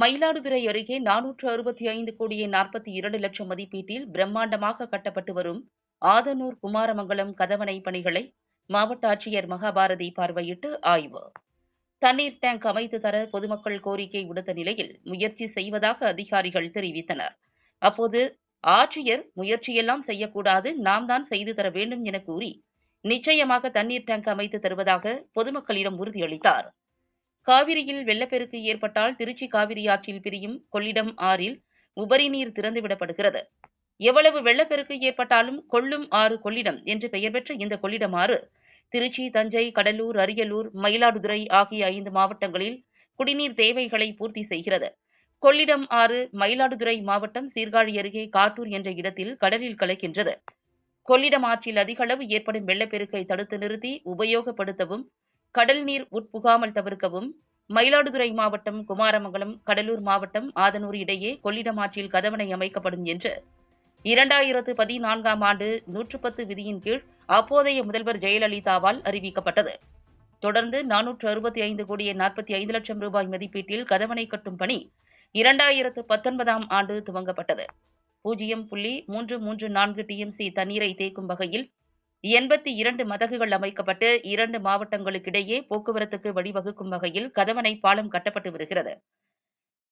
மயிலாடுதுறை அருகே நானூற்று அறுபத்தி ஐந்து கோடியே நாற்பத்தி இரண்டு லட்சம் மதிப்பீட்டில் பிரம்மாண்டமாக கட்டப்பட்டு வரும் ஆதனூர் குமாரமங்கலம் கதவணை பணிகளை மாவட்ட ஆட்சியர் மகாபாரதி பார்வையிட்டு ஆய்வு. தண்ணீர் டேங்க் அமைத்து தர பொதுமக்கள் கோரிக்கை விடுத்த நிலையில் முயற்சி செய்வதாக அதிகாரிகள் தெரிவித்தனர். அப்போது ஆட்சியர் முயற்சியெல்லாம் செய்யக்கூடாது நாம் தான் செய்து தர வேண்டும் என கூறி நிச்சயமாக தண்ணீர் டேங்க் அமைத்து தருவதாக பொதுமக்களிடம் உறுதியளித்தார். காவிரியில் வெள்ளப்பெருக்கு ஏற்பட்டால் திருச்சி காவிரி ஆற்றில் பிரியும் கொள்ளிடம் ஆறில் உபரி நீர் திறந்துவிடப்படுகிறது எவ்வளவு வெள்ளப்பெருக்கு ஏற்பட்டாலும் கொள்ளும் ஆறு கொள்ளிடம் என்று பெயர் பெற்ற இந்த கொள்ளிடம் ஆறு திருச்சி தஞ்சை கடலூர் அரியலூர் மயிலாடுதுறை ஆகிய ஐந்து மாவட்டங்களில் குடிநீர் தேவைகளை பூர்த்தி செய்கிறது. கொள்ளிடம் ஆறு மயிலாடுதுறை மாவட்டம் சீர்காழி அருகே காட்டூர் என்ற இடத்தில் கடலில் கலக்கின்றது. கொள்ளிடம் ஆற்றில் அதிகளவு ஏற்படும் வெள்ளப்பெருக்கை தடுத்து நிறுத்தி உபயோகப்படுத்தவும் கடல் நீர் உட்புகாமல் தவிர்க்கவும் மயிலாடுதுறை மாவட்டம் குமாரமங்கலம் கடலூர் மாவட்டம் ஆதனூர் இடையே கொள்ளிடம் ஆற்றில் கதவணை அமைக்கப்படும் என்று இரண்டாயிரத்து பதினான்காம் ஆண்டு நூற்று பத்து விதியின் கீழ் அப்போதைய முதல்வர் ஜெயலலிதாவால் அறிவிக்கப்பட்டது. தொடர்ந்து நானூற்று அறுபத்தி ஐந்து கோடியே நாற்பத்தி ஐந்து லட்சம் ரூபாய் மதிப்பீட்டில் கதவணை கட்டும் பணி இரண்டாயிரத்து பத்தொன்பதாம் ஆண்டு துவங்கப்பட்டது. பூஜ்ஜியம் புள்ளி மூன்று மூன்று நான்கு டிஎம்சி தண்ணீரை தேக்கும் வகையில் எண்பத்தி இரண்டு மதகுகள் அமைக்கப்பட்டு இரண்டு மாவட்டங்களுக்கிடையே போக்குவரத்துக்கு வழிவகுக்கும் வகையில் கதவணை பாலம் கட்டப்பட்டு வருகிறது.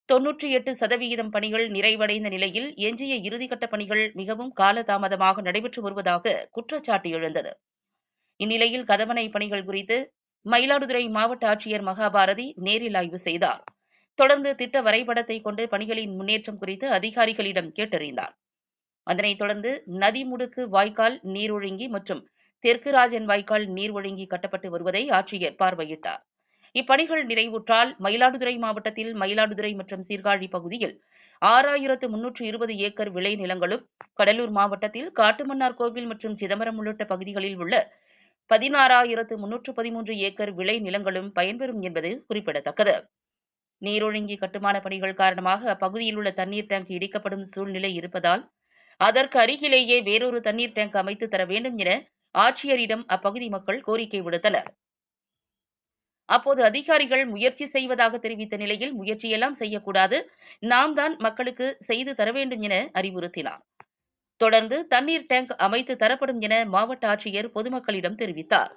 தொன்னூற்றி எட்டு சதவிகிதம் பணிகள் நிறைவடைந்த நிலையில் எஞ்சிய இறுதிக்கட்ட பணிகள் மிகவும் காலதாமதமாக நடைபெற்று வருவதாக குற்றச்சாட்டு எழுந்தது. இந்நிலையில் கதவணை பணிகள் குறித்து மயிலாடுதுறை மாவட்ட ஆட்சியர் மகாபாரதி நேரில் ஆய்வு செய்தார். தொடர்ந்து திட்ட வரைபடத்தை கொண்டு பணிகளின் முன்னேற்றம் குறித்து அதிகாரிகளிடம் கேட்டறிந்தார். அதனைத் தொடர்ந்து நதிமுடுக்கு வாய்க்கால் நீரொழுங்கி மற்றும் தெற்கு ராஜன் வாய்க்கால் நீர் ஒழுங்கி கட்டப்பட்டு வருவதை ஆட்சியர் பார்வையிட்டார். இப்பணிகள் நிறைவுற்றால் மயிலாடுதுறை மாவட்டத்தில் மயிலாடுதுறை மற்றும் சீர்காழி பகுதியில் ஆறாயிரத்து முன்னூற்று இருபது ஏக்கர் விளை நிலங்களும் கடலூர் மாவட்டத்தில் காட்டுமன்னார் கோவில் மற்றும் சிதம்பரம் உள்ளிட்ட பகுதிகளில் உள்ள பதினாறாயிரத்து முன்னூற்று பதிமூன்று ஏக்கர் விளை நிலங்களும் பயன்பெறும் என்பது குறிப்பிடத்தக்கது. நீரொழுங்கி கட்டுமான பணிகள் காரணமாக அப்பகுதியில் உள்ள தண்ணீர் டேங்க் இடிக்கப்படும் சூழ்நிலை இருப்பதால் அதற்கு அருகிலேயே வேறொரு தண்ணீர் டேங்க் அமைத்து தர வேண்டும் என ஆட்சியரிடம் அப்பகுதி மக்கள் கோரிக்கை விடுத்தனர். அப்போது அதிகாரிகள் முயற்சி செய்வதாக தெரிவித்த நிலையில் முயற்சியெல்லாம் செய்யக்கூடாது நாம் தான் மக்களுக்கு செய்து தர வேண்டும் என அறிவுறுத்தினார். தொடர்ந்து தண்ணீர் டேங்க் அமைத்து தரப்படும் என மாவட்ட ஆட்சியர் பொதுமக்களிடம் தெரிவித்தார்.